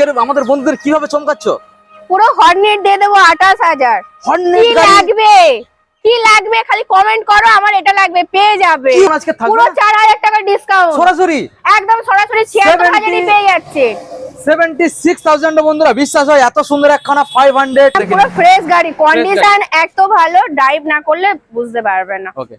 আজকের আমাদের বন্ধুদের কীভাবে চমকাচ্ছ? পুরো হর্নেট দিয়ে দেবো আঠাশ হাজার। হর্নেট কি লাগবে? কি লাগবে? খালি কমেন্ট করো আমার এটা লাগবে পেয়ে যাবে। পুরো চার হাজার টাকা ডিসকাউন্ট সরাসরি? একদম সরাসরি ছিয়াত্তর হাজারই পেয়ে যাচ্ছে। সেভেন্টি সিক্স থাউজেন্ড বন্ধুরা বিশ্বাস হয় এত সুন্দর একখানা ফাইভ হান্ড্রেড পুরো ফ্রেশ গাড়ি। কন্ডিশন এত ভালো ড্রাইভ না করলে বুঝতে পারবে না। Okay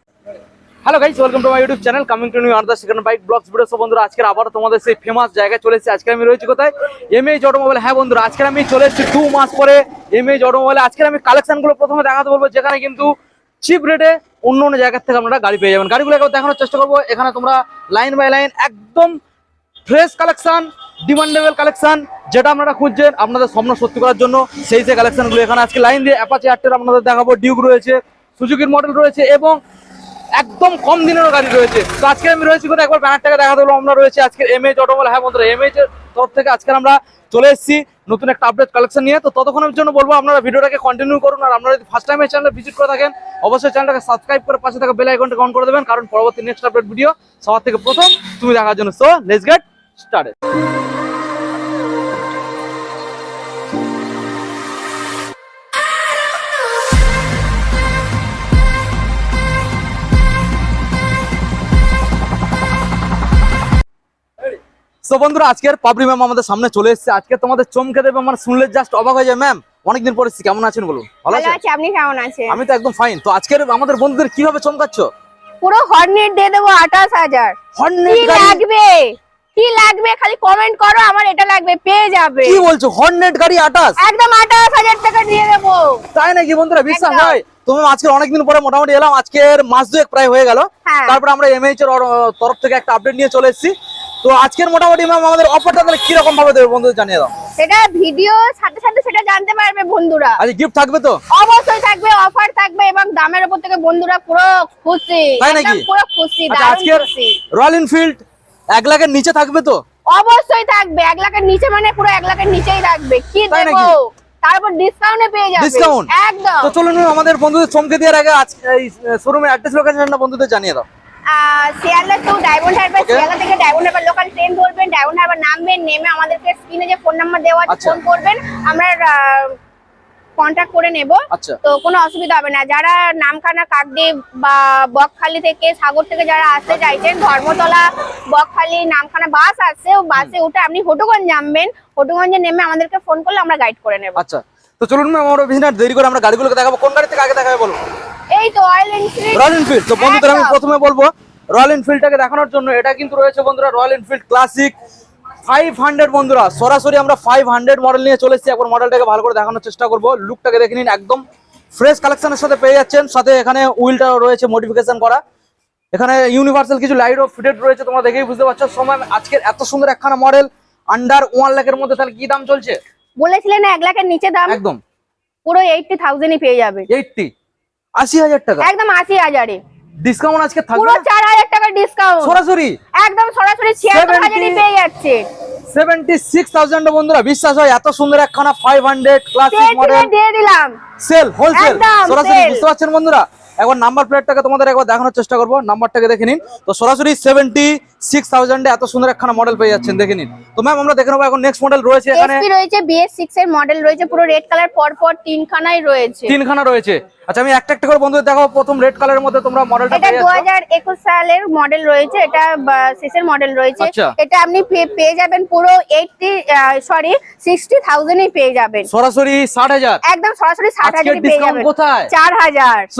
hello guys welcome to my YouTube channel coming to new another second bike vlogs video বন্ধুরা আজকে আবার তোমাদের সেই ফেমাস জায়গায় চলে এসেছি। আজকে আমি রয়েছি কোথায়? এমএইচ অটোমোবাইল হ্যাঁ বন্ধুরা, আজকে আমি চলে এসেছি দু মাস পরে এমএইচ অটোমোবাইলে আজকে আমি কালেকশনগুলো প্রথমে দেখাতে বলব, যেখানে কিন্তু চিপ রেটে অন্য অন্য জায়গার থেকে আপনারা গাড়ি পেয়ে যাবেন। গাড়িগুলো একবার দেখানোর চেষ্টা করব। এখানে তোমরা লাইন বাই লাইন একদম ফ্রেশ কালেকশন ডিমান্ডেবল কালেকশন যেটা আপনারা খুঁজছেন আপনাদের স্বপ্ন সত্যি করার জন্য, সেই সেই কালেকশনগুলো এখানে আজকে লাইন দিয়ে অ্যাপাচি আটটের আপনাদের দেখাবো। ডিউক রয়েছে সুজুকির মডেল রয়েছে এবং একদম কম দিনেরও গাড়ি রয়েছে। তো আজকে আমি রয়েছি কোথায়? একবার ব্যানারটাকে দেখা দিলো, আমরা রয়েছে আজকে এমএইচ অটোমোবাইল হ্যাঁ বন্ধুরা এমএইচ এর তরফ থেকে আজকে আমরা চলে এসেছি নতুন একটা আপডেট কালেকশন নিয়ে। তো ততক্ষণের জন্য বলব, আপনারা ভিডিওটাকে কন্টিনিউ করুন, আর আপনারা যদি ফার্স্ট টাইম এই চ্যানেলে ভিজিট করে থাকেন, অবশ্যই চ্যানেলটাকে সাবস্ক্রাইব করে পাশে থাকা বেল আইকনটা অন করে দেবেন, কারণ পরবর্তী নেক্সট আপডেট ভিডিও সবার থেকে প্রথম তুমি দেখার জন্য। সো লেটস গেট স্টার্টেড তো বন্ধুরা আজকের পাবলি ম্যাম আমাদের সামনে চলে এসেছে। আজকে তোমাদের চমকে দেবে আমার শুনলে জাস্ট অবাক হয়ে যায় ম্যাম অনেকদিন পরে এসেছি, কেমন আছেন বলুন? ভালো আছেন? আপনি কেমন আছেন? আমি তো একদম ফাইন তো আজকের আমাদের বন্ধুদের কীভাবে চমকাচ্ছ? পুরো হর্নেট দিয়ে দেবো আঠাশ হাজার। হর্নেট কি লাগবে? কি লাগবে? খালি কমেন্ট করো আমার এটা লাগবে পেয়ে যাবে। কি বলছো? হর্নেট গাড়ি আটাশ একদম আঠাশ হাজার টাকা দিয়ে দেবো। তাই নাকি বন্ধুরা? বিশ্বাস। হয় তুমি আজকে অনেকদিন পরে মোটামুটি এলাম। আজকের মাস দুয়েক প্রায় হয়ে গেল। হ্যাঁ। তারপরে আমরা এমএইচ এর তরফ থেকে একটা আপডেট নিয়ে চলে এসেছি। তো আজকের মোটামুটি ম্যাম আমাদের অফারটা তাহলে কীরকম ভাবে দেবে বন্ধুদের জানিয়ে দাও? সেটা ভিডিও সাথে সাথে সেটা জানতে পারবে বন্ধুরা। আজ গিফট থাকবে তো? অবশ্যই থাকবে অফার থাকবে এবং দামের উপর থেকে বন্ধুরা পুরো খুশি। তাই একদম নাকি? পুরো খুশি আচ্ছা আজকের রয়্যাল এনফিল্ড এক লাখের নিচে থাকবে তো? অবশ্যই থাকবে এক লাখের নিচে মানে পুরো এক লাখের নিচেই থাকবে। কি দেবো? তারপর ডিসকাউন্টে পেয়ে যাবে। ডিসকাউন্ট একদম। তো চলুন আমাদের বন্ধুদের চমকে দেওয়ার আগে আজ এই শোরুমের অ্যাড্রেস লোকেশনটা বন্ধুদের জানিয়ে দাও। শিয়ালদা টু ডায়মন্ড হারবার শিয়ালদা থেকে ডায়মন্ড হারবার লোকাল ট্রেন ধরবেন ডায়মন্ড হারবার নামবেন নেমে আমাদেরকে স্ক্রিনে যে ফোন নাম্বার দেওয়া আছে আচ্ছা। ফোন করবেন আমরা কন্ট্যাক্ট করে নেব। আচ্ছা। তো কোনো অসুবিধা হবে না। যারা নামখানা কাকদ্বীপ বা বকখালি থেকে সাগর থেকে যারা আসতে চাইছেন ধর্মতলা বকখালি নামখানা বাস আছে ও বাসে উঠে আপনি হটুগঞ্জ নামবেন। হটুগঞ্জে নেমে আমাদেরকে ফোন করলে আমরা গাইড করে নেব। আচ্ছা। তো চলুন ম্যাম আমরা বেশি না দেরি করে আমরা গাড়িগুলোকে দেখাবো। কোন গাড়ি থেকে আগে দেখাবে বলো এই তো অয়েল এনফিল্ড রয়্যাল এনফিল্ড তো বন্ধুদের আমি প্রথমে বলব রয়্যাল এনফিল্ডটাকে দেখানোর জন্য এটা কিন্তু রয়েছে বন্ধুরা Royal Enfield Classic five hundred বন্ধুরা সরাসরি আমরা ফাইভ হান্ড্রেড মডেল নিয়ে চলে এসেছি। একবার মডেলটাকে ভালো করে দেখানোর চেষ্টা করব। লুকটাকে দেখে নিন একদম ফ্রেশ কালেকশনের সাথে পেয়ে যাচ্ছেন। সাথে এখানে উইলটা রয়েছে মডিফিকেশন করা। এখানে ইউনিভার্সাল কিছু লাইটও ফিটেড রয়েছে তোমরা দেখেই বুঝতে পারছ। সময় আজকের এত সুন্দর একখানা মডেল আন্ডার ওয়ান লাখের মধ্যে তাহলে কি দাম চলছে? বলেছিলেন এক লাখের নিচে দাম একদম। পুরো এইটটি থাউজেন্ডই পেয়ে যাবে। এইটটি আশি হাজার টাকা। একদম আশি হাজারে। ডিসকাউন্ট আজকে পুরো থাকবে চার হাজার টাকা ডিসকাউন্ট সরাসরি? একদম সরাসরি ছিয়াত্তর 70 পেয়ে যাচ্ছে। থাউজেন্ড বন্ধুরা বিশ্বাস হয় এত সুন্দর একখানা ক্লাসিক মডেল দিয়ে দিলাম। সেল হোলসেল একদম, সরাসরি বুঝতে পারছেন বন্ধুরা? একবার নাম্বার প্লেটটাকে তোমাদের একবার দেখানোর চেষ্টা করব। নাম্বারটাকে দেখে নিন। তো সরাসরি সেভেন্টি সিক্স থাউজেন্ডে এত সুন্দর একখানা মডেল পেয়ে যাচ্ছেন দেখে নিন। তো ম্যাম আমরা দেখে নেব এখন নেক্সট মডেল রয়েছে এখানে। রয়েছে বিএস সিক্স এর মডেল রয়েছে পুরো রেড কালার পর পর তিনখানাই রয়েছে। তিনখানা রয়েছে। আচ্ছা আমি একটা একটা করে বন্ধুদের দেখাবো। প্রথম রেড কালারের মধ্যে তোমরা মডেলটা এটা সালের মডেল রয়েছে এটা মডেল রয়েছে। আচ্ছা। এটা আপনি পেয়ে যাবেন পুরো এইটটি সরি সিক্সটি থাউজেন্ডই পেয়ে যাবেন। সরাসরি একদম সরাসরি পেয়ে যাবেন। কোথায়?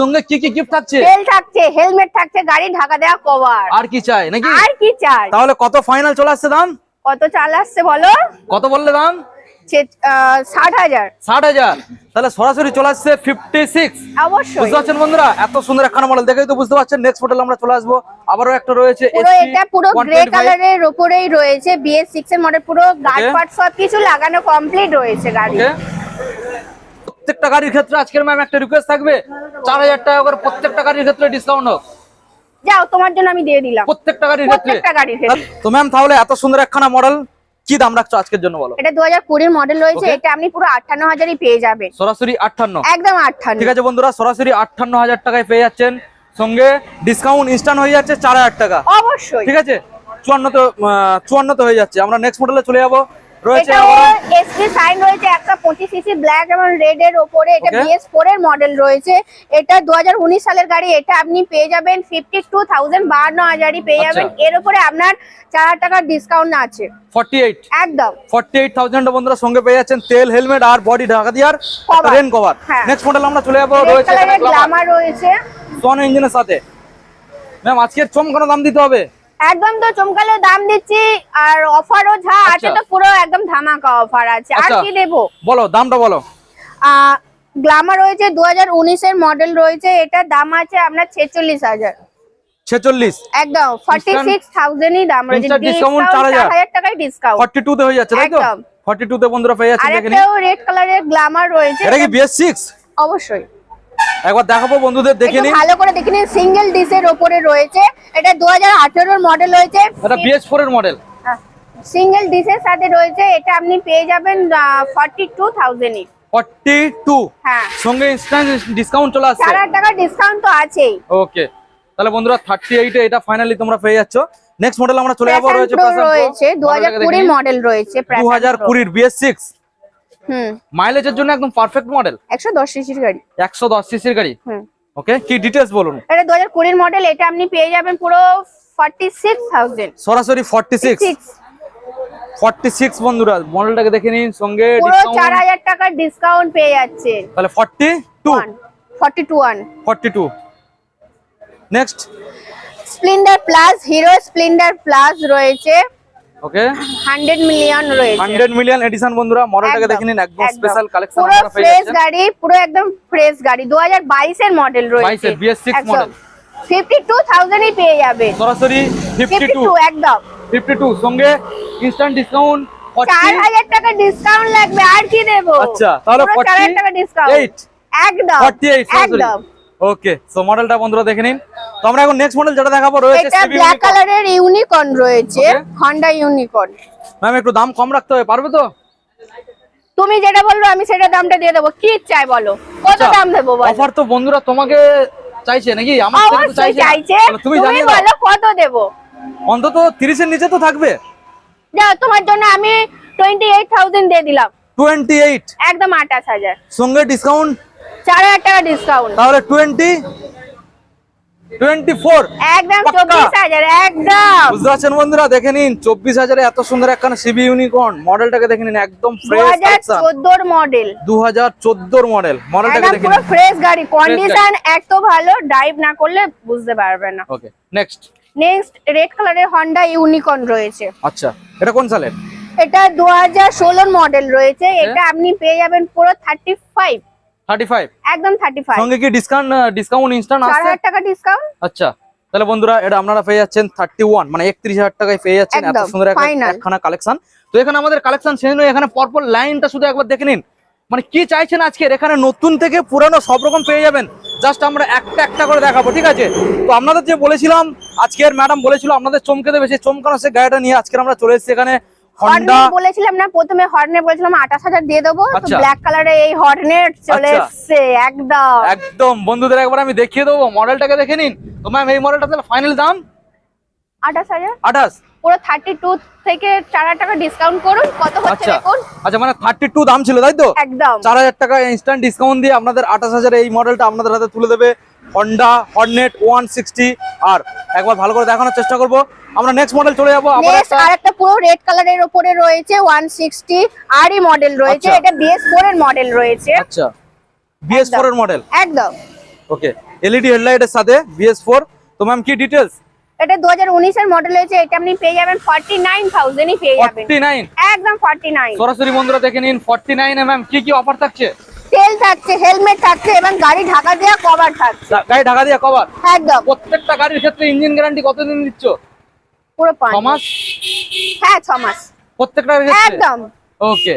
সঙ্গে কি কি গিফট থাকছে? তেল থাকছে হেলমেট থাকছে গাড়ি ঢাকা দেওয়া কভার আর কি চাই নাকি? আর কি চাই? তাহলে কত ফাইনাল চলে আসছে দাম? কত চাল আসছে বলো? কত বললে দাম? ষাট হাজার। ষাট হাজার। তাহলে সরাসরি চলে আসছে ফিফটি সিক্স অবশ্যই। বুঝতে পারছেন বন্ধুরা? এত সুন্দর একখানা মডেল দেখেই তো বুঝতে পারছেন। নেক্সট মডেল আমরা চলে আসব। আবারও একটা রয়েছে এটা পুরো গ্রে কালারের উপরেই রয়েছে বিএস সিক্স এর মডেল পুরো গার্ড. পার্ট সব কিছু লাগানো কমপ্লিট রয়েছে গাড়ি? প্রত্যেকটা গাড়ির ক্ষেত্রে আজকের ম্যাম একটা রিকোয়েস্ট থাকবে। চার হাজার টাকা করে প্রত্যেকটা গাড়ির ক্ষেত্রে ডিসকাউন্ট হোক। যাও তোমার জন্য আমি দিয়ে দিলাম। প্রত্যেকটা গাড়ির ক্ষেত্রে। তো ম্যাম তাহলে এত সুন্দর একখানা মডেল কি দাম রাখছো আজকের জন্য বলো? এটা দু হাজার কুড়ির মডেল রয়েছে এটা আপনি পুরো আটান্ন হাজারই পেয়ে যাবেন। সরাসরি আটান্ন। একদম আটান্ন। ঠিক আছে বন্ধুরা সরাসরি আটান্ন হাজার টাকায় পেয়ে যাচ্ছেন। সঙ্গে ডিসকাউন্ট ইনস্ট্যান্ট হয়ে যাচ্ছে চার হাজার টাকা। অবশ্যই। ঠিক আছে? চুয়ান্ন তো চুয়ান্ন তো হয়ে যাচ্ছে। আমরা নেক্সট মডেলে চলে যাব। রয়েছে। এসপি সাইন রয়েছে একটা পঁচিশ সিসি ব্ল্যাক এবং রেড এর এটা. এর মডেল রয়েছে। এটা দুহাজার উনিশ সালের গাড়ি এটা আপনি পেয়ে যাবেন পেয়ে যাবেন। আচ্ছা। এর উপরে আপনার ডিসকাউন্ট আছে। ফর্টি এইট একদম। বন্ধুরা সঙ্গে পেয়ে যাচ্ছেন। তেল হেলমেট আর বডি ঢাকা দিয়ার রেন কভার। নেক্সট মডেল আমরা চলে যাব রয়েছে রয়েছে। সোন ইঞ্জিনের সাথে। ম্যাম আজকের চমকানো দাম দিতে হবে। একদম তো চমকালো দাম দিচ্ছি আর অফারও যা আছে আচ্ছা। তো পুরো একদম ধামাকা অফার আছে। আর আচ্ছা। কি দেবো? বলো দামটা বলো। গ্লামার রয়েছে দু উনিশের মডেল রয়েছে এটার দাম আছে আপনার ছেচল্লিশ হাজার। ছেচল্লিশ? একদম ফর্টি সিক্স থাউজেন্ডই দাম রয়েছে। ডিসকাউন্ট 4000 চার হাজার। টাকায় ডিসকাউন্ট ফর্টি টু তে হয়ে যাচ্ছে তাই তো? একদম। ফর্টি টু তে বন্ধুরা পেয়ে যাচ্ছেন আর দেখে নিন। একটাও রেড কালারের গ্লামার রয়েছে এটা কি বিএস সিক্স অবশ্যই। একবার দেখাবো বন্ধুদের দেখে নিন। ভালো করে দেখে নিন সিঙ্গেল ডিসের উপরে রয়েছে। এটা 2018 এর মডেল হয়েছে এটা BS4 এর মডেল সিঙ্গেল ডিসের সাথে রয়েছে এটা আপনি পেয়ে যাবেন 42000 এ। 42 হ্যাঁ। সঙ্গে ইনস্ট্যান্ট ডিসকাউন্ট চলে আসছে। 4000 টাকা ডিসকাউন্ট তো আছেই। ওকে তাহলে বন্ধুরা 38 এ এটা ফাইনালি তোমরা পেয়ে যাচ্ছ। নেক্সট মডেল আমরা চলে যাব রয়েছে রয়েছে 2020 এর মডেল রয়েছে 2020 এর BS6 মাইলেজের জন্য একদম পারফেক্ট মডেল একশো দশ সিসির গাড়ি। একশো দশ সিসির গাড়ি? হুম। ওকে কি ডিটেলস বলুন? এটা দু হাজার কুড়ির মডেল এটা আপনি পেয়ে যাবেন পুরো ফর্টি সিক্স থাউজেন্ড সরাসরি forty six six forty six বন্ধুরা মডেলটাকে দেখে নিন সঙ্গে পুরো চার ডিসকাউন্ট হাজার টাকার ডিসকাউন্ট পেয়ে যাচ্ছে। তাহলে forty two forty two one forty two next Splendor plus Hero Splendor plus রয়েছে। ওকে হান্ড্রেড মিলিয়ন রয়েছে। হান্ড্রেড মিলিয়ন এডিশন বন্ধুরা মডেলটাকে দেখে নিন একদম। স্পেশাল কালেকশন পুরো ফ্রেশ গাড়ি পুরো একদম ফ্রেশ গাড়ি। দু হাজার বাইশের মডেল রয়েছে। 22 এর BS6 model। ফিফটি টু থাউজেন্ডই পেয়ে যাবে। সরাসরি ফিফটি ফিফটি টু টু একদম। ফিফটি টু সঙ্গে ইনস্ট্যান্ট ডিসকাউন্ট চার হাজার টাকা ডিসকাউন্ট লাগবে আর কি দেবো? আচ্ছা তাহলে পুরো চার হাজার টাকা ডিসকাউন্ট 48 একদম 48 সরাসরি। একদম। ওকে সো মডেলটা বন্ধুরা দেখে নিন। তো আমরা এখন নেক্সট মডেল যেটা দেখাবো রয়েছে এটা ব্ল্যাক কালারের ইউনিকর্ন রয়েছে. হন্ডা ইউনিকর্ন ম্যাম একটু দাম কম রাখতে হবে পারবে তো? তুমি যেটা বলবে আমি সেটা দামটা দিয়ে দেবো। কি চাই বলো? কত দাম দেবো বলো? অফার তো বন্ধুরা তোমাকে চাইছে নাকি? আমার থেকে তো চাইছে চাইছে। তুমি দাও। বলো কত দেবো? অন্তত 30 এর নিচে তো থাকবে। যাও তোমার জন্য আমি টোয়েন্টি এইট থাউজেন্ড দিয়ে দিলাম। 28 একদম আঠাশ হাজার। সঙ্গে ডিসকাউন্ট চার হাজার টাকা ডিসকাউন্ট তাহলে 20 24 একদম পাক্কা। চব্বিশ হাজার একদম। বুঝতে পারছেন বন্ধুরা? দেখে নিন চব্বিশ হাজারে এত সুন্দর একখানা সিবি ইউনিকর্ন মডেলটাকে দেখে নিন একদম দু ফ্রেশ চোদ্দোর মডেল দু হাজার চোদ্দোর মডেল মডেলটাকে দেখে নিন। ফ্রেশ গাড়ি। কন্ডিশন এত ভালো ড্রাইভ না করলে বুঝতে পারবে না। ওকে নেক্সট নেক্সট রেড কালারের হন্ডা ইউনিকর্ন রয়েছে। আচ্ছা এটা কোন সালের এটা দু হাজার মডেল রয়েছে। এটা আপনি পেয়ে যাবেন পুরো থার্টি ফাইভ থার্টি ফাইভ একদম থার্টি ফাইভ সঙ্গে কি ডিসকাউন্ট ডিসকাউন্ট ইনস্ট্যান্ট চার আসছে টাকা ডিসকাউন্ট আচ্ছা তাহলে বন্ধুরা এটা আপনারা পেয়ে যাচ্ছেন থার্টি ওয়ান মানে একত্রিশ হাজার টাকায় পেয়ে যাচ্ছেন এত সুন্দর একখানা কালেকশন তো এখানে আমাদের কালেকশন শেষ নয় এখানে পরপর লাইনটা শুধু একবার দেখে নিন। মানে কি চাইছেন আজকে এখানে নতুন থেকে পুরানো সব রকম পেয়ে যাবেন। জাস্ট আমরা একটা একটা করে দেখাবো ঠিক আছে? তো আপনাদের যে বলেছিলাম আজকের ম্যাডাম বলেছিল আপনাদের চমকে দেবে সেই চমকানো সে গাড়িটা নিয়ে আজকে আমরা চলে এসেছি এখানে। হর্নে বলেছিলাম না প্রথমে হর্নে বলেছিলাম আঠাশ হাজার দিয়ে দেবো তো আচ্ছা। ব্ল্যাক কালারে এই হর্নের চলে আচ্ছা। এসছে একদম। একদম বন্ধুদের একবার আমি দেখিয়ে দেবো মডেলটাকে দেখে নিন। তো ম্যাম এই মডেলটা তাহলে ফাইনাল দাম? আঠাশ হাজার। আঠাশ? পুরো থার্টি টু থেকে চার হাজার টাকা ডিসকাউন্ট করুন কত হচ্ছে আচ্ছা। দেখুন। আচ্ছা মানে থার্টি টু দাম ছিল তাই তো? একদম। চার হাজার টাকা ইনস্ট্যান্ট ডিসকাউন্ট দিয়ে আপনাদের আঠাশ হাজার এই মডেলটা আপনাদের হাতে তুলে দেবে হর্নেট আর একবার ভালো করে দেখানোর চেষ্টা করব। আমরা নেক্সট মডেল চলে যাব আবার নেক্সট একটা আর একটা পুরো রেড কালারের উপরে রয়েছে ওয়ান সিক্সটি আরই মডেল রয়েছে আচ্ছা। এটা বিএস ফোর এর মডেল রয়েছে। আচ্ছা। বিএস ফোর এর মডেল একদম। ওকে এলইডি হেডলাইটের সাথে বিএস ফোর তো ম্যাম কি ডিটেলস এটা দু হাজার উনিশের মডেল রয়েছে এটা আপনি পেয়ে যাবেন ফর্টি নাইন থাউজেন্ডই পেয়ে যাবেন। ফর্টি নাইন একদম ফর্টি নাইন সরাসরি বন্ধুরা দেখে নিন ফর্টি নাইনে ম্যাম কি কি অফার থাকছে? তেল থাকছে হেলমেট থাকছে এবং গাড়ি ঢাকা দেওয়া কভার থাকছে। গাড়ি ঢাকা দিয়ে কভার একদম। প্রত্যেকটা গাড়ির ক্ষেত্রে ইঞ্জিন গ্যারান্টি কতদিন দিচ্ছ? পুরো পাঁচ মাস। হ্যাঁ ছ মাস প্রত্যেকটা একদম। ওকে।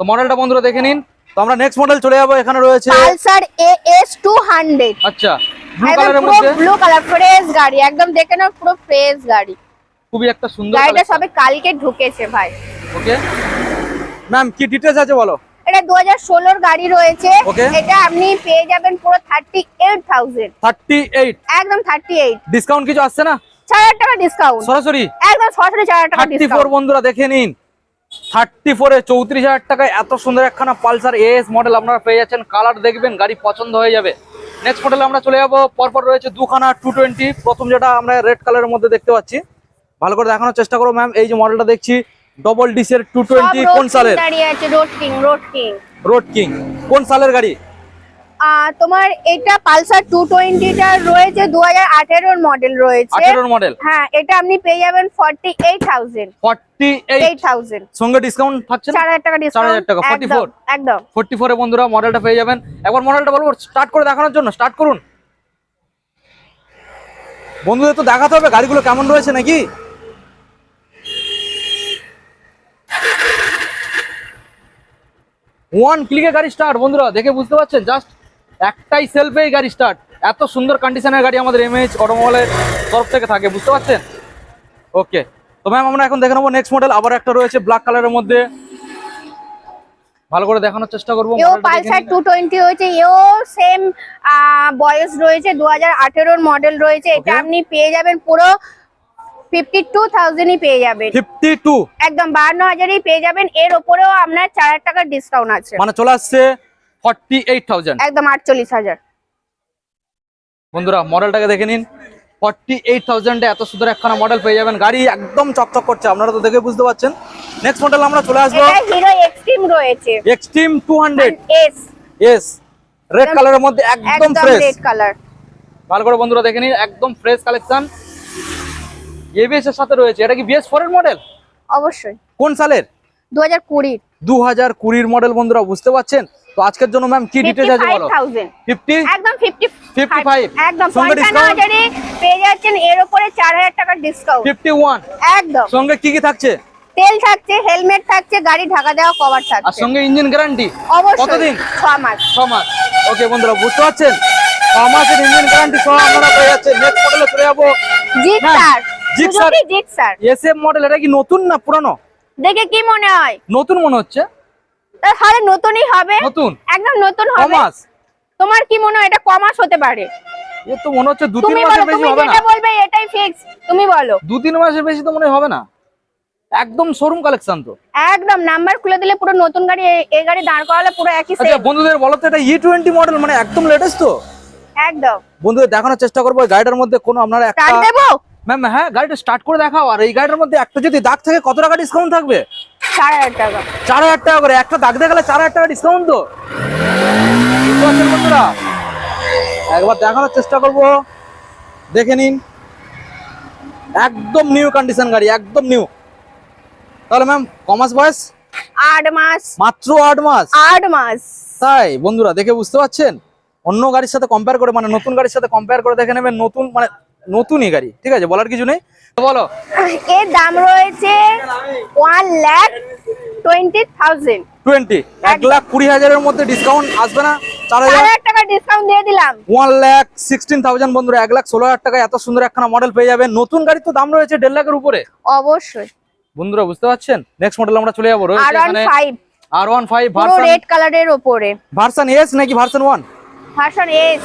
তো মডেলটা বন্ধুরা দেখে নিন। তো আমরা নেক্সট মডেল চলে যাব এখানে রয়েছে Pulsar A S two hundred আচ্ছা ব্লু কালারের মধ্যে? ব্লু কালার ফ্রেশ গাড়ি। একদম দেখে নাও পুরো ফ্রেশ গাড়ি। খুবই একটা সুন্দর গাড়িটা সবে কালকে ঢুকেছে ভাই। ওকে। ম্যাম কি ডিটেলস আছে বলো? এটা দু হাজার ষোলোর গাড়ি রয়েছে। এটা আপনি পেয়ে যাবেন পুরো thirty eight thousand thirty eight একদম থার্টি এইট ডিসকাউন্ট কিছু আসছে না? চার হাজার টাকা ডিসকাউন্ট সরাসরি? একদম টাকা বন্ধুরা দেখে নিন। টাকায় এত সুন্দর একখানা পালসার এএস মডেল আপনারা পেয়ে যাচ্ছেন। কালার দেখবেন গাড়ি পছন্দ হয়ে যাবে। নেক্সট মডেলে আমরা চলে যাব। পরপর রয়েছে দুখানা টু টোয়েন্টি প্রথম যেটা আমরা রেড কালারের মধ্যে দেখতে পাচ্ছি। ভালো করে দেখানোর চেষ্টা করো ম্যাম এই যে মডেলটা দেখছি ডবল ডিসের টু টোয়েন্টি কোন সালের? রোড কিং কোন সালের গাড়ি? তোমার এটা পালসার টু টোয়েন্টিটা রয়েছে দু হাজার আঠেরোর মডেল রয়েছে। আঠেরোর মডেল হ্যাঁ এটা আপনি পেয়ে যাবেন forty eight thousand forty eight thousand সঙ্গে ডিসকাউন্ট থাকছে চার হাজার টাকা ডিসকাউন্ট 4,000 টাকা, 44 একদম। ফোর্টি ফোরে বন্ধুরা মডেলটা পেয়ে যাবেন। একবার মডেলটা বলব স্টার্ট করে দেখানোর জন্য স্টার্ট করুন। বন্ধুদের তো দেখাতে হবে গাড়িগুলো কেমন রয়েছে নাকি? ওয়ান ক্লিকে গাড়ি স্টার্ট বন্ধুরা দেখে বুঝতে পারছেন? জাস্ট একটাই সেলফেই গাড়ি স্টার্ট এত সুন্দর কন্ডিশনের গাড়ি আমাদের এমএইচ অটোমোবাইলের তরফ থেকে থাকে বুঝতে পারছেন? ওকে তো ম্যাম আমরা এখন দেখে নেব নেক্সট মডেল আবার একটা রয়েছে ব্ল্যাক কালারের মধ্যে। ভালো করে দেখানোর চেষ্টা করব। এও পালসার নিন। টু টোয়েন্টি হয়েছে এও সেম বয়স রয়েছে দু হাজার আঠেরোর মডেল রয়েছে। এটা আপনি পেয়ে যাবেন পুরো ফিফটি টু থাউজেন্ডই পেয়ে যাবেন। ফিফটি টু একদম বাহান্ন হাজারই পেয়ে যাবেন এর ওপরেও আপনার চার হাজার টাকার ডিসকাউন্ট আছে। মানে চলে আসছে ফর্টি এইট থাউজেন্ড একদম আটচল্লিশ হাজার। বন্ধুরা মডেলটাকে দেখে নিন। ফর্টি এইট থাউজেন্ডে এত সুন্দর একখানা মডেল পেয়ে যাবেন। গাড়ি একদম চকচক করছে আপনারা তো দেখে বুঝতে পারছেন। নেক্সট মডেল আমরা চলে আসব। এটা হিরো এক্সট্রিম রয়েছে। Extreme two hundred S S red কালারের মধ্যে একদম ফ্রেশ রেড কালার ভালো করে বন্ধুরা দেখে নিন একদম ফ্রেশ কালেকশন এবিএস এর সাথে রয়েছে। এটা কি বিএস ফোর এর মডেল অবশ্যই। কোন সালের? দু হাজার কুড়ি দু হাজার কুড়ির মডেল বন্ধুরা বুঝতে পারছেন? তো আজকের জন্য ম্যাম কি ডিটেলস আছে বলো? থাউজেন্ড ফিফটি একদম ফিফটি 55 একদম। সঙ্গে? হাজারে পেয়ে যাচ্ছেন এর উপরে চার হাজার টাকার ডিসকাউন্ট ফিফটি ওয়ান একদম। সঙ্গে কি কি থাকছে? তেল থাকছে হেলমেট থাকছে গাড়ি ঢাকা দেওয়া কভার আর থাকছে সঙ্গে ইঞ্জিন গ্যারান্টি অবশ্যই। কতদিন? ছ মাস। ছ মাস। ওকে বন্ধুরা বুঝতে পারছেন? ছ মাসের ইঞ্জিন গ্যারান্টি সহ আপনারা পেয়ে যাচ্ছেন নেক্সট মডেলে চলে যাব। Gixxer Gixxer. Gixxer SF model এটা কি নতুন না পুরানো? দেখে কি মনে হয়? নতুন মনে হচ্ছে। তাহলে নতুনই হবে। নতুন? একদম নতুন হবে। মাস তোমার কি মনে হয় এটা কমাস হতে পারে? এ তো মনে হচ্ছে দু তিন মাসের বেশি হবে না। যেটা বলবে এটাই ফিক্স তুমি বলো। দু তিন মাসের বেশি তো মনে হবে না। একদম শোরুম কালেকশন তো। একদম নাম্বার খুলে দিলে পুরো নতুন গাড়ি এই গাড়ি দাঁড় করালে পুরো একই আচ্ছা বন্ধুদের বলো তো এটা ই টোয়েন্টি মডেল মানে একদম লেটেস্ট তো? একদম। বন্ধুদের দেখানোর চেষ্টা করব গাড়িটার মধ্যে কোনো আপনারা একটা দেবো? ম্যাম হ্যাঁ গাড়িটা স্টার্ট করে দেখাও। আর এই গাড়িটার মধ্যে একটা যদি দাগ থাকে কত টাকা ডিসকাউন্ট থাকবে? চার হাজার টাকা চার হাজার টাকা করে। একটা দাগ দেখালে চার হাজার টাকা ডিসকাউন্ট তো। বন্ধুরা? একবার দেখানোর চেষ্টা করব। দেখে নিন। একদম নিউ কন্ডিশন গাড়ি একদম নিউ তাহলে ম্যাম কমাস বয়স? আট মাস। মাত্র আট মাস? আট মাস। তাই বন্ধুরা দেখে বুঝতে পারছেন? অন্য গাড়ির সাথে কম্পেয়ার করে মানে নতুন গাড়ির সাথে কম্পেয়ার করে দেখে নেবেন। নতুন মানে নতুনই গাড়ি ঠিক আছে? বলার কিছু নেই? বলো। এর দাম রয়েছে one lakh twenty thousand twenty এক লাখ কুড়ি হাজারের মধ্যে ডিসকাউন্ট আসবে না চার হাজার টাকা ডিসকাউন্ট দিয়ে দিলাম। ওয়ান লাখ সিক্সটিন থাউজেন্ড বন্ধুরা এক লাখ ষোলো হাজার টাকায় এত সুন্দর একখানা মডেল পেয়ে যাবেন নতুন গাড়ির তো দাম রয়েছে দেড় লাখের উপরে। অবশ্যই। বন্ধুরা বুঝতে পারছেন? নেক্সট মডেল আমরা চলে যাব। আর ওয়ান ফাইভ ভার্সন রেড কালারের ওপরে। ভার্সন এস নাকি version one version S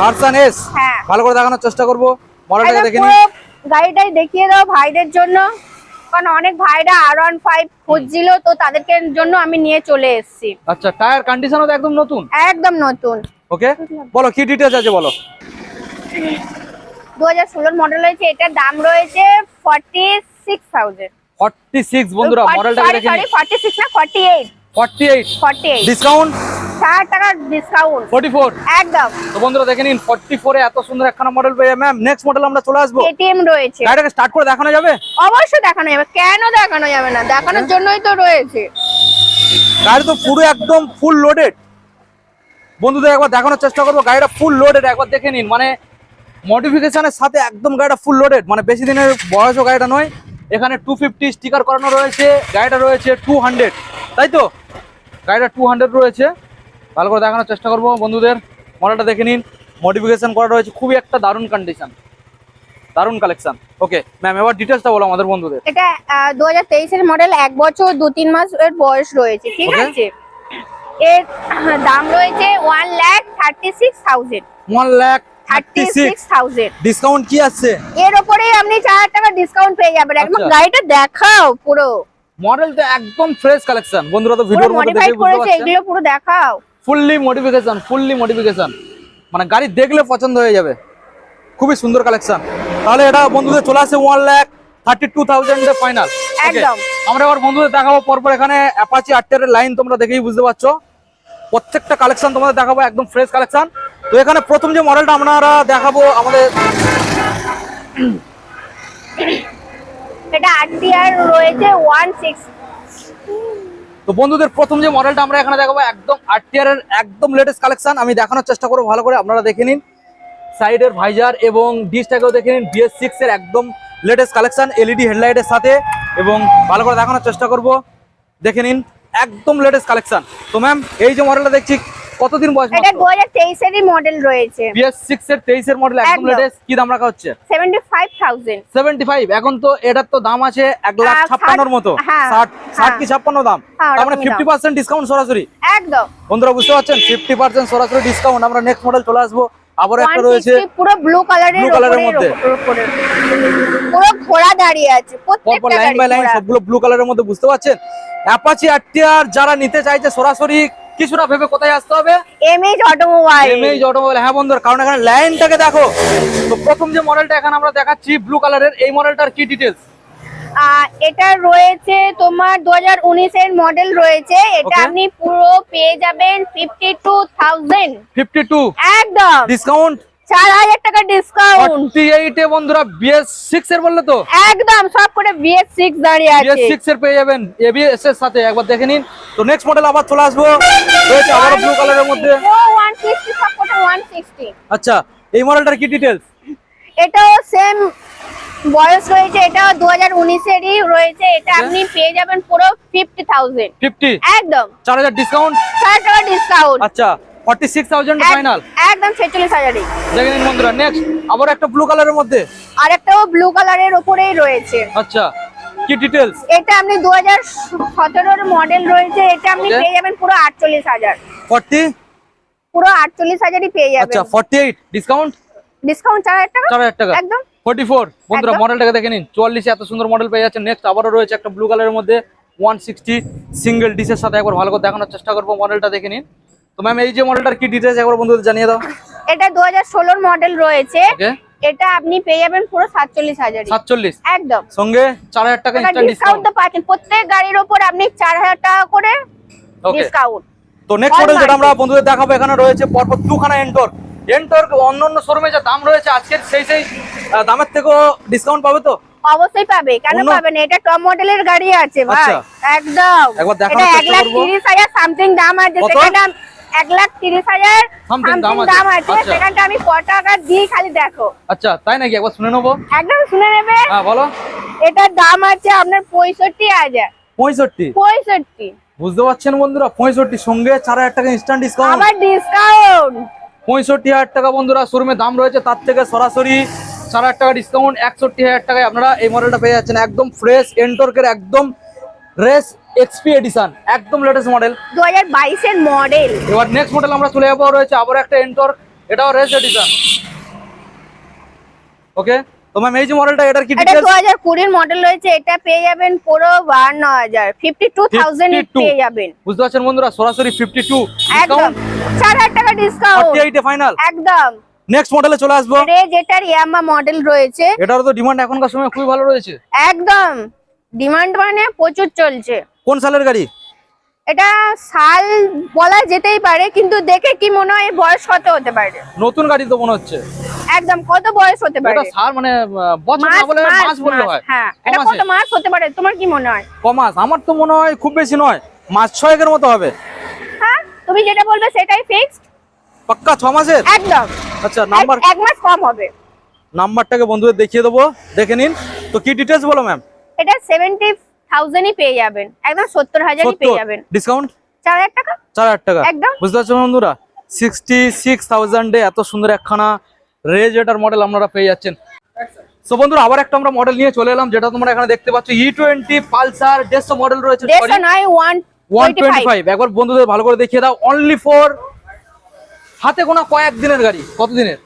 version S হ্যাঁ। ভালো করে দেখানোর চেষ্টা করব। একদম দেখে নিন গাড়িটাই দেখিয়ে দাও ভাইদের জন্য। কারণ অনেক ভাইরা আর ওয়ান ফাইভ খুঁজছিল তো তাদেরকে জন্য আমি নিয়ে চলে এসেছি। আচ্ছা টায়ার কন্ডিশনও তো একদম নতুন? একদম নতুন। ওকে বলো কি ডিটেলস আছে বলো? দু হাজার ষোলোর মডেল রয়েছে এটার দাম রয়েছে forty six thousand forty six বন্ধুরা মডেলটাকে দেখে নিন ফর্টি সিক্স না forty eight forty eight forty eight discount ষাট টাকার ডিসকাউন্ট ফর্টি ফোর একদম। তো বন্ধুরা দেখে নিন এত সুন্দর একখানা মডেল পেয়ে ম্যাম নেক্সট মডেল আমরা চলে আসব। এটিএম রয়েছে। গাড়িটাকে স্টার্ট করে দেখানো যাবে? অবশ্যই দেখানো যাবে। কেন দেখানো যাবে না? দেখানোর জন্যই তো রয়েছে। গাড়ি তো পুরো একদম ফুল লোডেড বন্ধুদের একবার দেখানোর চেষ্টা করব। গাড়িটা ফুল লোডেড একবার দেখে নিন। মানে মডিফিকেশনের সাথে একদম গাড়িটা ফুল লোডেড মানে বেশি দিনের বয়সও গাড়িটা নয়। এখানে টু ফিফটি স্টিকার করানো রয়েছে। গাড়িটা রয়েছে টু হান্ড্রেড তাই তো? গাড়িটা টু হান্ড্রেড রয়েছে। ভালো করে দেখানোর চেষ্টা করব বন্ধুদের। মডেলটা দেখে নিন। মডিফিকেশন করা রয়েছে। খুবই একটা দারুণ কন্ডিশন দারুণ কালেকশন ওকে ম্যাম এবার ডিটেলসটা বলো আমাদের বন্ধুদের। এটা দু হাজার তেইশের মডেল এক বছর দু তিন মাস এর বয়স রয়েছে ঠিক আছে? এর দাম রয়েছে one lakh thirty six thousand one lakh thirty thirty six six thousand discount কি আসছে এর ওপরেই আপনি চার হাজার টাকা ডিসকাউন্ট পেয়ে যাবেন। একদম আচ্ছা। গাড়িটা দেখাও পুরো। মডেলটা একদম ফ্রেশ কালেকশন বন্ধুরা তো ভিডিওর মধ্যে দেখে বুঝতে পারছেন? এগুলো পুরো দেখাও। ফুললি মডিফিকেশন ফুললি মডিফিকেশন মানে গাড়ি দেখলে পছন্দ হয়ে যাবে। খুবই সুন্দর কালেকশন তাহলে এটা বন্ধুদের চলে আসে one lakh thirty two final একদম। আমরা আবার বন্ধুদের দেখাবো পরপর এখানে অ্যাপাচি আটটারের লাইন তোমরা দেখেই বুঝতে পারছ। প্রত্যেকটা কালেকশন তোমাদের দেখাবো একদম ফ্রেশ কালেকশন তো এখানে প্রথম যে মডেলটা আমরা দেখাবো আমাদের এটা রয়েছে ওয়ান সিক্স তো বন্ধুদের প্রথম যে মডেলটা আমরা এখানে দেখাবো, একদম আরটিআর এর একদম লেটেস্ট কালেকশন আমি দেখানোর চেষ্টা করব, ভালো করে আপনারা দেখে নিন। সাইডের ভাইজার এবং ডিসটাকেও দেখে নিন বিএস সিক্স এর একদম লেটেস্ট কালেকশন এলইডি হেডলাইটের সাথে। এবং ভালো করে দেখানোর চেষ্টা করব, দেখে নিন, একদম লেটেস্ট কালেকশন তো ম্যাম এই যে মডেলটা দেখছি কতদিন বয়স এটা দু হাজার তেইশেরই মডেল রয়েছে। বিএস সিক্স এর তেইশের মডেল একদম। লেটেস্ট কি দাম রাখা হচ্ছে? Seventy five thousand seventy five এখন তো এটার তো দাম আছে এক লাখ আহ, ছাপ্পান্নর ষাট- মতো। হ্যাঁ, ষাট ষাট কি হ্যাঁ। ছাপ্পান্ন দাম? হ্যাঁ, তার মানে ওরকমই ফিফটি দাম। পার্সেন্ট ডিসকাউন্ট সরাসরি। একদম। বন্ধুরা বুঝতে পারছেন? ফিফটি পার্সেন্ট সরাসরি ডিসকাউন্ট আমরা নেক্সট মডেল চলে আসব। আবার একটা রয়েছে পুরো ব্লু কালারের colour মধ্যে। পুরো ঘোড়া দাঁড়িয়ে আছে প্রত্যেকটা লাইন বাই লাইন সবগুলো ব্লু কালারের মধ্যে বুঝতে পারছেন? অ্যাপাচি আরটিআর যারা নিতে চাইছে সরাসরি কিছুটা ভেবে কোথায় আসতে হবে? এমএইচ অটোমোবাইল এমএই অটোমোবাইল হ্যাঁ বন্ধুরা কারণ এখানে লাইনটাকে দেখো। তো প্রথম যে মডেলটা এখানে আমরা দেখাচ্ছি ব্লু কালারের এই মডেলটার কি ডিটেলস আহ, এটা রয়েছে তোমার দু হাজার উনিশের মডেল রয়েছে। এটা আপনি পুরো পেয়ে যাবেন fifty two thousand fifty two একদম। ডিসকাউন্ট চার হাজার টাকা ডিসকাউন্ট ফর্টি এইটে বন্ধুরা বিএস এর বললে তো? একদম সব করে বিএস সিক্স দাঁড়িয়ে বিএস আছে সিক্স এর পেয়ে যাবেন এবিএস এর সাথে। একবার দেখে নিন। তো নেক্সট মডেল আবার চলে আসব। রয়েছে ব্লু কালারের মধ্যে। ওয়ান সিক্সটি সব করে ওয়ান সিক্সটি আচ্ছা এই মডেলটার কি ডিটেলস এটাও সেম বয়স রয়েছে। এটা দু হাজার উনিশেরই রয়েছে। এটা আপনি পেয়ে যাবেন পুরো ফিফটি থাউজেন্ড ফিফটি একদম। চার হাজার ডিসকাউন্ট ষাট টাকা ডিসকাউন্ট আচ্ছা। ফর্টি সিক্স থাউজেন্ড ফাইনাল একদম ছেচল্লিশ হাজারই। দেখে নিন বন্ধুরা নেক্সট আবার একটা ব্লু কালারের মধ্যে? আর একটাও ব্লু কালারের ওপরেই রয়েছে। আচ্ছা কি ডিটেলস এটা আপনি দু হাজার সতেরোর মডেল রয়েছে এটা আপনি পেয়ে যাবেন পুরো আটচল্লিশ হাজার। ফর্টি পুরো আটচল্লিশ হাজারই পেয়ে যাবেন। আচ্ছা ফর্টি এইট ডিসকাউন্ট ডিসকাউন্ট চার হাজার টাকা? চার হাজার টাকা। একদম। ফর্টি ফোর বন্ধুরা মডেলটাকে দেখে নিন। চুয়াল্লিশে এত সুন্দর মডেল পেয়ে যাচ্ছে নেক্সট আবারও রয়েছে একটা ব্লু কালারের মধ্যে ওয়ান সিক্সটি সিঙ্গেল ডিসের সাথে একবার ভালো করে দেখানোর চেষ্টা করব মডেলটা দেখে নিন। তো ম্যাম এই যে মডেলটার কি ডিটেলস একবার বন্ধুদের জানিয়ে দাও। এটা দু হাজার ষোলোর মডেল রয়েছে। এটা আপনি পেয়ে যাবেন পুরো সাতচল্লিশ হাজারই। সাতচল্লিশ? একদম। সঙ্গে চার হাজার টাকা ইনস্ট্যান্ট ডিসকাউন্ট তো পাচ্ছেন। প্রত্যেক গাড়ির উপর আপনি চার হাজার টাকা করে ডিসকাউন্ট তো নেক্সট মডেল যেটা আমরা বন্ধুদের দেখাবো এখানে রয়েছে পরপর দুখানা এন্টর এন্টর অন্য অন্য শোরুমে যা দাম রয়েছে আজকের সেই সেই দামের থেকেও ডিসকাউন্ট পাবে তো? অবশ্যই পাবে। কেন পাবে না? এটা টপ মডেলের গাড়ি আছে ভাই। আচ্ছা। একদম। একবার এটা দেখানোর এক লাখ করব। তিরিশ হাজার সামথিং দাম আছে। কত? এক লাখ তিরিশ হাজার দাম আছে। আচ্ছা। সেখানটা আমি ক টাকা দিয়ে খালি দেখো। আচ্ছা তাই নাকি? একবার শুনে নেব। একদম শুনে নেবে। হ্যাঁ বলো। এটার দাম আছে আপনার পঁয়ষট্টি হাজার। পঁয়ষট্টি? পঁয়ষট্টি। বুঝতে পারছেন বন্ধুরা? পঁয়ষট্টি সঙ্গে চার হাজার টাকা ইনস্ট্যান্ট ডিসকাউন্ট আবার ডিসকাউন্ট পঁয়ষট্টি হাজার টাকা বন্ধুরা শোরুমে দাম রয়েছে তার থেকে সরাসরি চার হাজার টাকা ডিসকাউন্ট একষট্টি হাজার টাকায় আপনারা এই মডেলটা পেয়ে যাচ্ছেন। একদম ফ্রেশ এন্টর্কের একদম রেস এক্সপি এডিশন একদম লেটেস্ট মডেল দু হাজার বাইশের মডেল এবার নেক্সট মডেল আমরা চলে যাব রয়েছে আবার একটা এন্টর্ক এটাও রেস এডিশন ওকে তো ম্যাম এই যে মডেলটা এটার কি এটা ডিটেলস দু হাজার কুড়ির মডেল রয়েছে এটা পেয়ে যাবেন পুরো বান্ন হাজার ফিফটি টু থাউজেন্ড পেয়ে যাবেন। বুঝতে পারছেন বন্ধুরা? সরাসরি ফিফটি টু একদম। চার হাজার টাকা ডিসকাউন্ট ফর্টি এইটে ফাইনাল একদম। নেক্সট মডেলে চলে আসব। রেজ এটার ইয়ামা মডেল রয়েছে। এটারও তো ডিমান্ড এখনকার সময় খুবই ভালো রয়েছে। একদম। ডিমান্ড মানে প্রচুর চলছে। কোন সালের গাড়ি? এটা সাল বলা যেতেই পারে কিন্তু দেখে কি মনে হয় বয়স কত হতে পারে। নতুন গাড়ি তো মনে হচ্ছে। একদম কত বয়স হতে পারে? এটা সার মানে বছর না বলে মাস বললে হয়। হ্যাঁ। এটা কত মাস? হতে পারে? তোমার কি মনে হয়? ক মাস? আমার তো মনে হয় খুব বেশি নয় মাস ছয়েকের মতো হবে। হ্যাঁ তুমি যেটা বলবে সেটাই ফিক্সড পাক্কা ছ মাসের? একদম। আচ্ছা নাম্বার এক মাস কম হবে। নাম্বারটাকে বন্ধুদের দেখিয়ে দেবো দেখে নিন। তো কি ডিটেলস বলো ম্যাম এটা সেভেন্টি থাউজেন্ডই পেয়ে যাবেন। একদম সত্তর হাজারই পেয়ে যাবেন। ডিসকাউন্ট চার হাজার টাকা? চার হাজার টাকা। একদম। বুঝতে পারছ বন্ধুরা? সিক্সটি সিক্স থাউজেন্ডে এত সুন্দর একখানা রেজেটার মডেল আপনারা পেয়ে যাচ্ছেন। সো বন্ধুরা আবার একটা আমরা মডেল নিয়ে চলে এলাম যেটা তোমরা এখানে দেখতে পাচ্ছ। ই টোয়েন্টি পালসার দেড়শো মডেল রয়েছে একবার বন্ধুদের ভালো করে দেখিয়ে দাও। অনলি ফর হাতে গোনা কয়েক দিনের গাড়ি। কত দিনের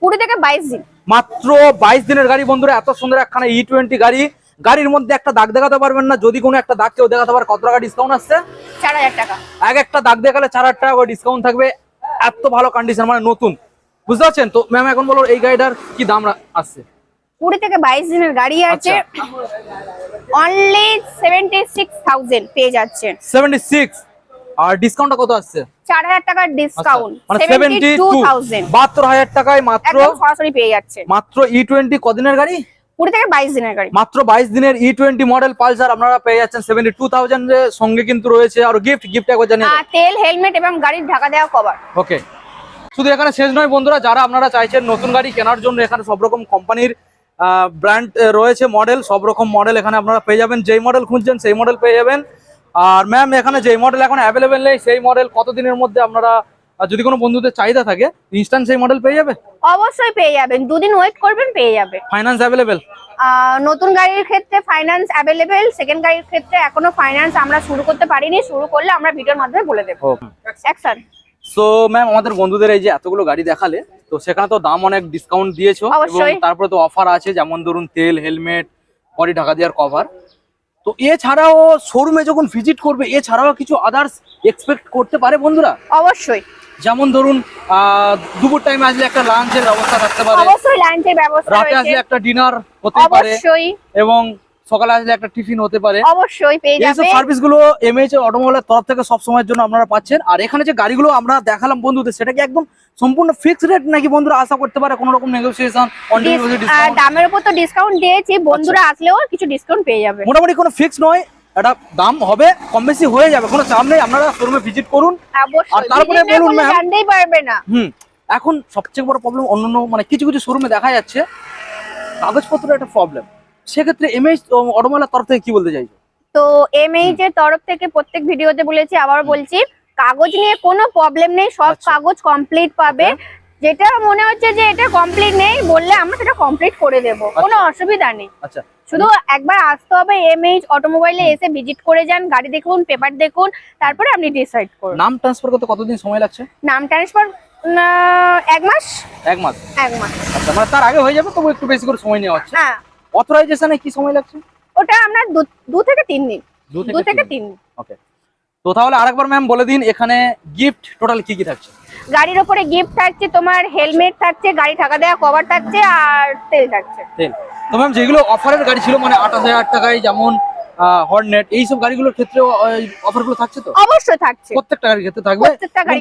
কুড়ি থেকে বাইশ দিন। মাত্র বাইশ দিনের গাড়ি বন্ধুরা এত সুন্দর একখানা ই টোয়েন্টি গাড়ি। গাড়ির মধ্যে একটা দাগ দেখাতে পারবেন না। যদি কোনো একটা দাগ কেউ দেখাতে পারে কত টাকা ডিসকাউন্ট আসছে? চার হাজার টাকা। এক একটা দাগ দেখালে চার হাজার টাকা করে ডিসকাউন্ট থাকবে। এত ভালো কন্ডিশন মানে নতুন। বুঝতে পারছেন? তো ম্যাম এখন বলো এই গাড়িটার কি দাম আসছে? কুড়ি থেকে বাইশ দিনের গাড়ি আছে। অনলি সেভেন্টি সিক্স থাউজেন্ড পেয়ে যাচ্ছেন সেভেন্টি সিক্স আর ডিসকাউন্টটা কত আসছে? চার হাজার টাকার ডিসকাউন্ট মানে সেভেন্টি টু থাউজেন্ড বাহাত্তর হাজার টাকায় মাত্র সরাসরি পেয়ে যাচ্ছেন মাত্র ই টোয়েন্টি কদিনের গাড়ি? কুড়ি থেকে বাইশ দিনের গাড়ি। মাত্র বাইশ দিনের ই টোয়েন্টি মডেল পালসার আপনারা পেয়ে যাচ্ছেন সেভেন্টি টু থাউজেন্ড সঙ্গে কিন্তু রয়েছে। আর গিফট গিফট একবার জানিয়ে তেল হেলমেট এবং গাড়ির ঢাকা দেওয়া কভার ওকে শুধু এখানে শেষ নয় বন্ধুরা যারা আপনারা চাইছেন নতুন গাড়ি কেনার জন্য এখানে সব রকম কোম্পানির ব্র্যান্ড রয়েছে মডেল সব রকম মডেল এখানে আপনারা পেয়ে যাবেন। যেই মডেল খুঁজছেন সেই মডেল পেয়ে যাবেন। আর ম্যাম এখানে যেই মডেল এখন অ্যাভেলেবেল নেই সেই মডেল কতদিনের মধ্যে আপনারা আহ, যদি কোনো বন্ধুদের চাহিদা থাকে ইনস্ট্যান্ট সেই মডেল পেয়ে যাবে? অবশ্যই পেয়ে যাবেন। দুদিন ওয়েট করবেন পেয়ে যাবে। ফাইন্যান্স অ্যাভেলেবেল নতুন গাড়ির ক্ষেত্রে ফাইন্যান্স অ্যাভেলেবেল সেকেন্ড গাড়ির ক্ষেত্রে এখনও ফাইন্যান্স আমরা শুরু করতে পারিনি শুরু করলে আমরা ভিডিওর মাধ্যমে বলে দেবো। অ্যাকশন সো ম্যাম আমাদের বন্ধুদের এই যে এতগুলো গাড়ি দেখালে তো সেখানে তো দাম অনেক ডিসকাউন্ট দিয়েছ এবং। তারপরে তো অফার আছে যেমন ধরুন তেল হেলমেট বডি ঢাকা দেওয়ার কভার তো এছাড়াও শোরুমে যখন ভিজিট করবে এছাড়াও কিছু আদার্স এক্সপেক্ট করতে পারে বন্ধুরা? অবশ্যই। যেমন ধরুন দুপুর টাইমে আসলে একটা লাঞ্চের ব্যবস্থা থাকতে পারে। অবশ্যই লাঞ্চের ব্যবস্থা রাতে আসলে একটা ডিনার হতে পারে। অবশ্যই। এবং সকালে আসলে একটা টিফিন হতে পারে। অবশ্যই পেয়ে যাবে। সার্ভিসগুলো এমএইচ অটোমোবাইলের তরফ থেকে সব সময়ের জন্য আপনারা পাচ্ছেন। আর এখানে যে গাড়িগুলো আমরা দেখালাম বন্ধুদের সেটা কি একদম সম্পূর্ণ ফিক্সড রেট নাকি বন্ধুরা আশা করতে পারে কোনো রকম নেগোসিয়েশন দামের উপর তো ডিসকাউন্ট দিয়েছি। বন্ধুরা আচ্ছা। আসলেও কিছু ডিসকাউন্ট পেয়ে যাবে। মোটামুটি কোনো ফিক্স নয়। একটা দাম হবে কম বেশি হয়ে যাবে কোনো চাপ নেই আপনারা শোরুমে ভিজিট করুন। আর তারপরে বলুন জানতেই পারবে না। হুম এখন সবচেয়ে বড় প্রবলেম অন্যান্য মানে কিছু কিছু শোরুমে দেখা যাচ্ছে কাগজপত্রের একটা প্রবলেম সেক্ষেত্রে এমএইচ অটোমোবাইলের তরফ থেকে কি বলতে চাইছো? তো এমএইচ এর তরফ থেকে প্রত্যেক ভিডিওতে বলেছি আবার বলছি কাগজ নিয়ে কোনো প্রবলেম নেই সব আচ্ছা। কাগজ কমপ্লিট পাবে। যেটা মনে হচ্ছে যে এটা কমপ্লিট নেই বললে আমরা সেটা কমপ্লিট করে দেব। কোনো অসুবিধা নেই। আচ্ছা। শুধু একবার আসতে হবে এমএইচ অটোমোবাইলে এসে ভিজিট করে যান গাড়ি দেখুন পেপার দেখুন তারপরে আপনি ডিসাইড করুন। নাম ট্রান্সফার করতে কতদিন সময় লাগছে? নাম ট্রান্সফার এক মাস? এক মাস। এক মাস। আচ্ছা মানে তার আগে হয়ে যাবে তবু একটু বেশি করে সময় নেওয়া হচ্ছে। হ্যাঁ। অথরাইজেশনে কি সময় লাগছে? ওটা আমরা দু- থেকে তিন দিন। দু থেকে তিন দিন। ওকে তো তাহলে আরেকবার ম্যাম বলে দিন এখানে গিফট টোটাল কি কি থাকছে? গাড়ির ওপরে গিফট থাকছে তোমার হেলমেট থাকছে গাড়ি ঢাকা দেওয়া কভার থাকছে আর তেল থাকছে। তেল। তো ম্যাম যেগুলো অফারের গাড়ি ছিল মানে আঠাশ হাজার টাকায় যেমন হর্নেট এইসব গাড়িগুলোর ক্ষেত্রে অফারগুলো থাকছে তো? অবশ্যই থাকছে। প্রত্যেকটা গাড়ির ক্ষেত্রে থাকবে।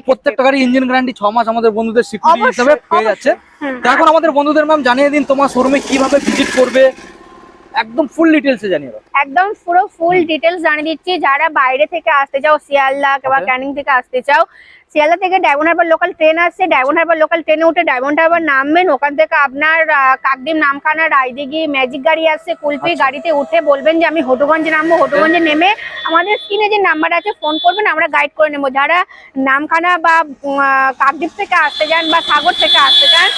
প্রত্যেকটা গাড়ি ইঞ্জিন গ্যারান্টি ছ মাস আমাদের বন্ধুদের স্বীকৃতি হিসেবে পেয়ে যাচ্ছে। এখন আমাদের বন্ধুদের ম্যাম জানিয়ে দিন তোমার শোরুমে কীভাবে ভিজিট করবে। একদম ফুল ডিটেলসে জানিয়ে দাও। একদম পুরো ফুল ডিটেলস জানিয়ে দিচ্ছি। যারা বাইরে থেকে আসতে চাও শিয়ালদা কিংবা Okay. ক্যানিং থেকে আসতে চাও শিয়ালদা থেকে ডায়মন্ড হারবার লোকাল ট্রেন আসছে। ডায়মন্ড হারবার লোকাল ট্রেনে উঠে ডায়মন্ড হারবার নামবেন। ওখান থেকে আপনার কাকদ্বীপ নামখানা রায়দিঘি ম্যাজিক গাড়ি আসছে। কুলপি আচ্ছা। গাড়িতে উঠে বলবেন যে আমি হটুগঞ্জে নামবো। হটুগঞ্জে নেমে আমাদের স্ক্রিনে যে নাম্বার আছে ফোন করবেন আমরা গাইড করে নেব। যারা নামখানা বা কাকদ্বীপ থেকে আসতে চান বা সাগর থেকে আসতে চান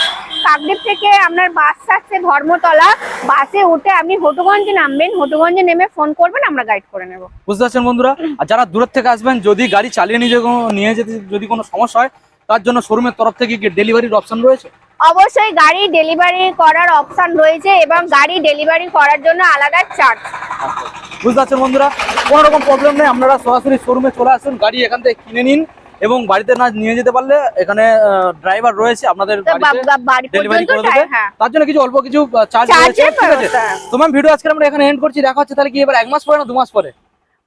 কাকদ্বীপ থেকে আপনার বাস আসছে ধর্মতলা। বাসে উঠে আপনি হটুগঞ্জে নামবেন। হটুগঞ্জে নেমে ফোন করবেন আমরা গাইড করে নেব। বুঝতে পারছেন বন্ধুরা? আর যারা দূরের থেকে আসবেন যদি গাড়ি চালিয়ে নিয়ে নিয়ে যেতে যদি কোনো সমস্যা হয় তার জন্য শোরুমের তরফ থেকে কি ডেলিভারির অপশন রয়েছে? অবশ্যই গাড়ি ডেলিভারি করার অপশন রয়েছে এবং গাড়ি ডেলিভারি করার জন্য আলাদা চার্জ বুঝতে পারছেন বন্ধুরা? কোনো রকম প্রবলেম নেই আপনারা সরাসরি শোরুমে চলে আসুন গাড়ি এখান থেকে কিনে নিন এবং বাড়িতে না নিয়ে যেতে পারলে এখানে ড্রাইভার রয়েছে আপনাদের ডেলিভারি করে দেবে। হ্যাঁ। তার জন্য কিছু অল্প কিছু চার্জ রয়েছে ঠিক আছে? ব্যবস্থা। তো ম্যাম ভিডিও আজকে আমরা এখানে এন্ড করছি দেখা হচ্ছে তাহলে কি এবার এক মাস পরে না দু মাস পরে?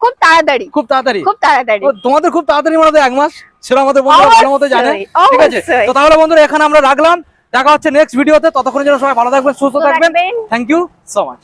খুব তাড়াতাড়ি খুব তাড়াতাড়ি? খুব তাড়াতাড়ি। তোমাদের খুব তাড়াতাড়ি মনে হয় এক মাস? সেটা আমাদের বন্ধুরা ভালো মতো জানে। ঠিক আছে। তো তাহলে বন্ধুরা এখানে আমরা রাখলাম। দেখা হচ্ছে নেক্সট ভিডিওতে ততক্ষণের জন্য সবাই ভালো থাকবেন সুস্থ থাকবেন। Thank you so much